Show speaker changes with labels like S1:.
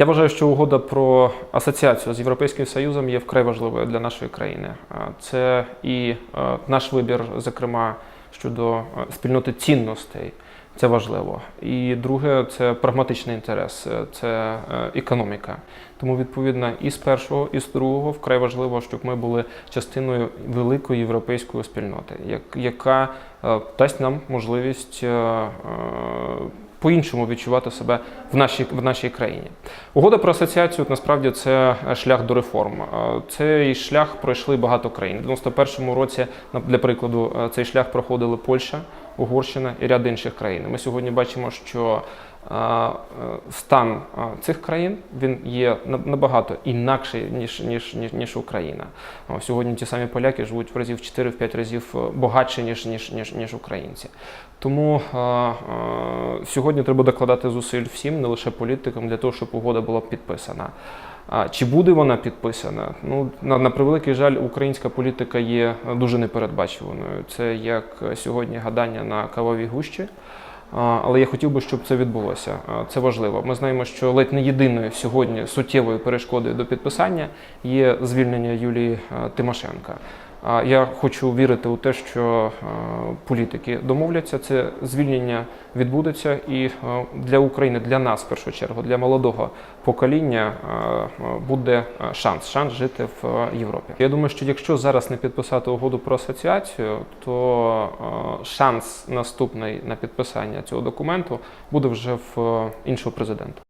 S1: Я вважаю, що угода про асоціацію з Європейським Союзом є вкрай важливою для нашої країни. Це і наш вибір, зокрема щодо спільноти цінностей. Це важливо. І друге, це прагматичний інтерес, е, це е, економіка. Тому, відповідно, і з першого, і з другого вкрай важливо, щоб ми були частиною великої європейської спільноти, яка е, дасть нам можливість по-іншому відчувати себе в нашій, в нашій країні. Угода про асоціацію насправді це шлях до реформ. Е, Цей шлях пройшли багато країн. У 91-му році, для прикладу, е, цей шлях проходили Польща, Угорщина і ряд інших країн. Ми сьогодні бачимо, що е, е, стан е, цих країн він є на- набагато інакший ніж ніж ніж, ніж Україна. Сьогодні ті самі поляки живуть в разів 4-5 разів е, багатше ніж ніж ніж ніж українці. Тому е, сьогодні треба докладати зусиль всім, не лише політикам, для того, щоб угода була підписана. А чи буде вона підписана? Ну на, на превеликий жаль, українська політика є дуже непередбачуваною. Це як сьогодні гадання на кавовій гущі. Але я хотів би, щоб це відбулося. Це важливо. Ми знаємо, що ледь не єдиною сьогодні суттєвою перешкодою до підписання є звільнення Юлії Тимошенка. Я хочу вірити у те, що е, політики домовляться. Це звільнення відбудеться, і е, для України, для нас в першу чергу, для молодого покоління е, буде шанс, шанс жити в Європі. Я думаю, що якщо зараз не підписати угоду про асоціацію, то шанс наступний на підписання цього документу буде вже в іншого президента.